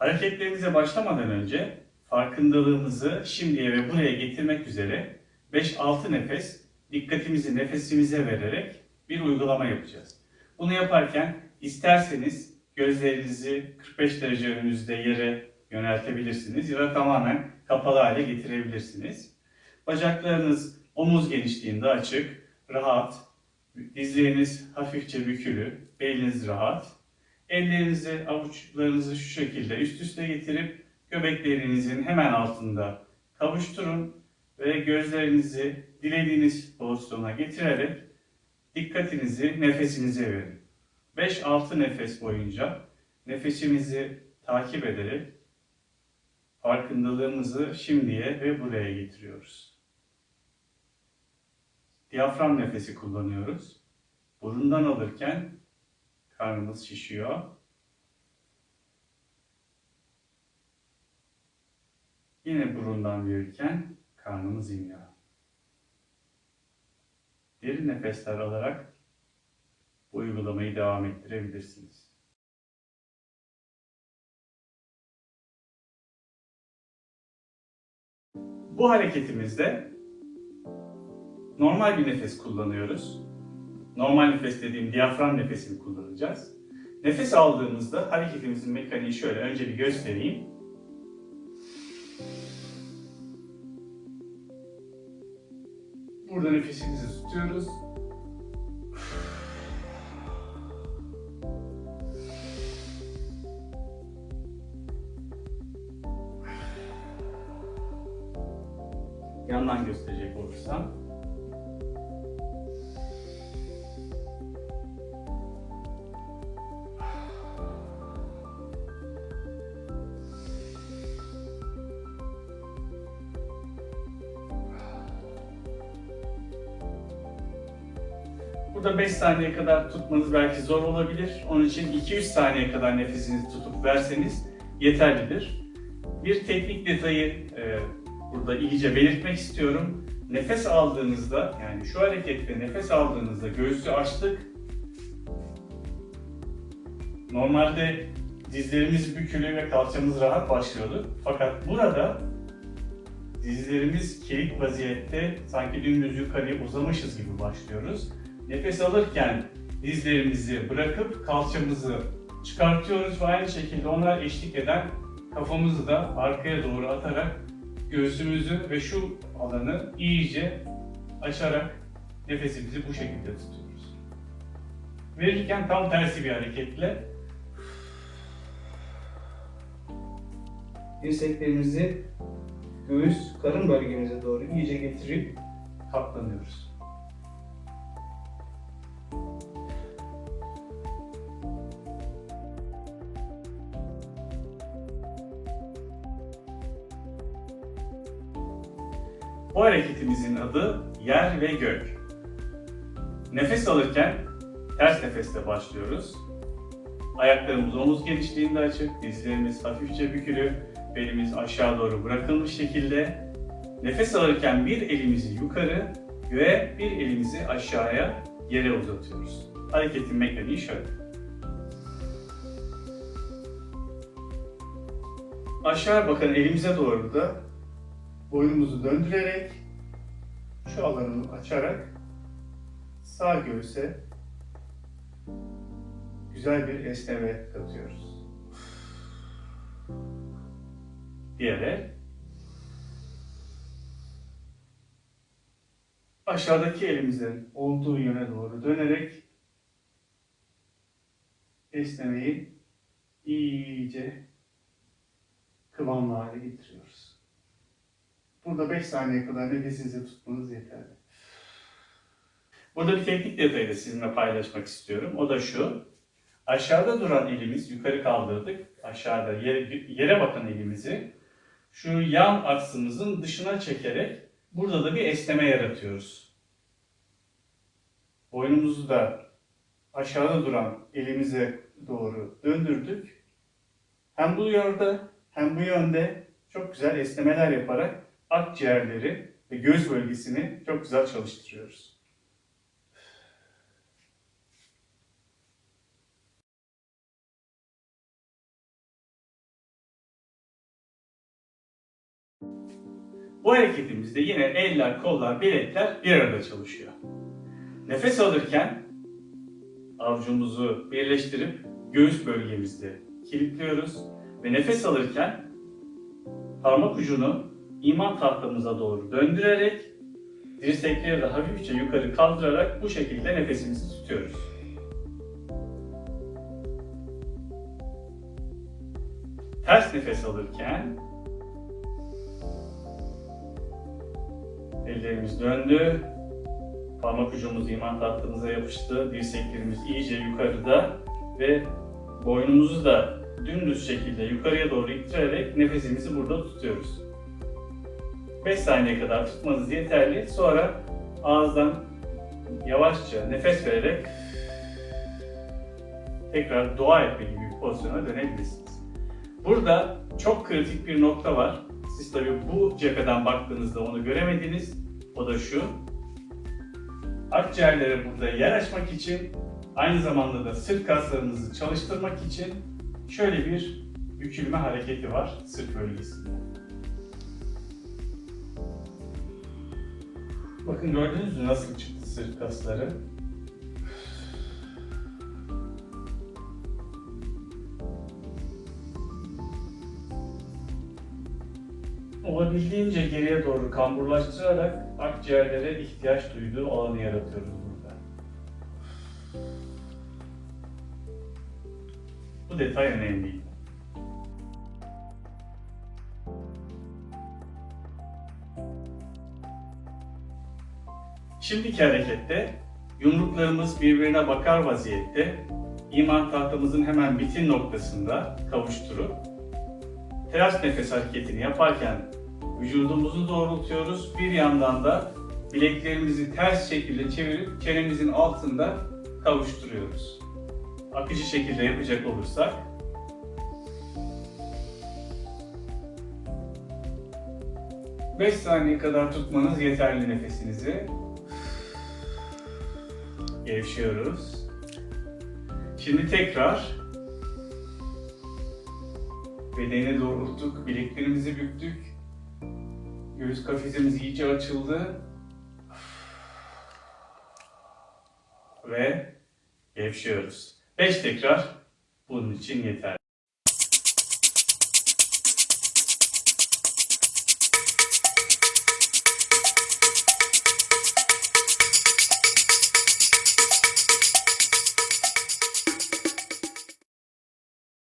Hareketlerimize başlamadan önce farkındalığımızı şimdiye ve buraya getirmek üzere 5-6 nefes dikkatimizi nefesimize vererek bir uygulama yapacağız. Bunu yaparken isterseniz gözlerinizi 45 derece önünüzde yere yöneltebilirsiniz ya da tamamen kapalı hale getirebilirsiniz. Bacaklarınız omuz genişliğinde açık, rahat, dizleriniz hafifçe bükülü, beliniz rahat. Ellerinizi, avuçlarınızı şu şekilde üst üste getirip göbeklerinizin hemen altında kavuşturun ve gözlerinizi dilediğiniz pozisyona getirerek dikkatinizi nefesinize verin. 5-6 nefes boyunca nefesimizi takip ederek farkındalığımızı şimdiye ve buraya getiriyoruz. Diyafram nefesi kullanıyoruz. Burundan alırken karnımız şişiyor. Yine burundan verirken karnımız iniyor. Derin nefesler alarak bu uygulamayı devam ettirebilirsiniz. Bu hareketimizde normal bir nefes kullanıyoruz. Normal nefes dediğim diyafram nefesini kullanacağız. Nefes aldığımızda hareketimizin mekaniği şöyle önce bir göstereyim. Burada nefesimizi tutuyoruz. Yandan gösterecek olursam. Burada 5 saniye kadar tutmanız belki zor olabilir. Onun için 2-3 saniye kadar nefesinizi tutup verseniz yeterlidir. Bir teknik detayı e, burada iyice belirtmek istiyorum. Nefes aldığınızda, yani şu harekette nefes aldığınızda göğsü açtık. Normalde dizlerimiz bükülü ve kalçamız rahat başlıyordu. Fakat burada dizlerimiz kilit vaziyette sanki dümdüz yukarıya uzamışız gibi başlıyoruz. Nefes alırken dizlerimizi bırakıp kalçamızı çıkartıyoruz ve aynı şekilde ona eşlik eden kafamızı da arkaya doğru atarak göğsümüzü ve şu alanı iyice açarak nefesimizi bu şekilde tutuyoruz. Verirken tam tersi bir hareketle dirseklerimizi göğüs, karın bölgemize doğru iyice getirip katlanıyoruz. Bu hareketimizin adı yer ve gök. Nefes alırken ters nefeste başlıyoruz. Ayaklarımız omuz genişliğinde açık, dizlerimiz hafifçe bükülü, belimiz aşağı doğru bırakılmış şekilde. Nefes alırken bir elimizi yukarı ve bir elimizi aşağıya yere uzatıyoruz. Hareketin mekaniği şöyle. Aşağı bakan elimize doğru da boynumuzu döndürerek şu alanını açarak sağ göğüse güzel bir esneme katıyoruz. Diğer el aşağıdaki elimizin olduğu yöne doğru dönerek esnemeyi iyice kıvamlı hale getiriyoruz. Burada 5 saniye kadar nefesinizi tutmanız yeterli. Burada bir teknik detayı da sizinle paylaşmak istiyorum. O da şu. Aşağıda duran elimiz yukarı kaldırdık. Aşağıda yere, yere bakan elimizi şu yan aksımızın dışına çekerek burada da bir esneme yaratıyoruz. Boynumuzu da aşağıda duran elimize doğru döndürdük. Hem bu yönde hem bu yönde çok güzel esnemeler yaparak akciğerleri ve göz bölgesini çok güzel çalıştırıyoruz. Bu hareketimizde yine eller, kollar, bilekler bir arada çalışıyor. Nefes alırken avucumuzu birleştirip göğüs bölgemizde kilitliyoruz ve nefes alırken parmak ucunu iman tahtamıza doğru döndürerek dirsekleri de hafifçe yukarı kaldırarak bu şekilde nefesimizi tutuyoruz. Ters nefes alırken ellerimiz döndü, parmak ucumuz iman tahtamıza yapıştı, dirseklerimiz iyice yukarıda ve boynumuzu da dümdüz şekilde yukarıya doğru ittirerek nefesimizi burada tutuyoruz. 5 saniye kadar tutmanız yeterli. Sonra ağızdan yavaşça nefes vererek tekrar dua etme gibi bir pozisyona dönebilirsiniz. Burada çok kritik bir nokta var. Siz tabii bu cepheden baktığınızda onu göremediniz. O da şu. Akciğerlere burada yer açmak için aynı zamanda da sırt kaslarınızı çalıştırmak için şöyle bir bükülme hareketi var sırt bölgesinde. Bakın gördünüz mü nasıl çıktı sırt kasları? Olabildiğince geriye doğru kamburlaştırarak akciğerlere ihtiyaç duyduğu alanı yaratıyoruz burada. Bu detay önemli. Şimdiki harekette yumruklarımız birbirine bakar vaziyette iman tahtamızın hemen bitim noktasında kavuşturup ters nefes hareketini yaparken vücudumuzu doğrultuyoruz. Bir yandan da bileklerimizi ters şekilde çevirip çenemizin altında kavuşturuyoruz. Akıcı şekilde yapacak olursak Beş saniye kadar tutmanız yeterli nefesinizi. Gevşiyoruz. Şimdi tekrar bedeni doğrulttuk, bileklerimizi büktük. Göğüs kafesimiz iyice açıldı. Ve gevşiyoruz. 5 tekrar bunun için yeterli.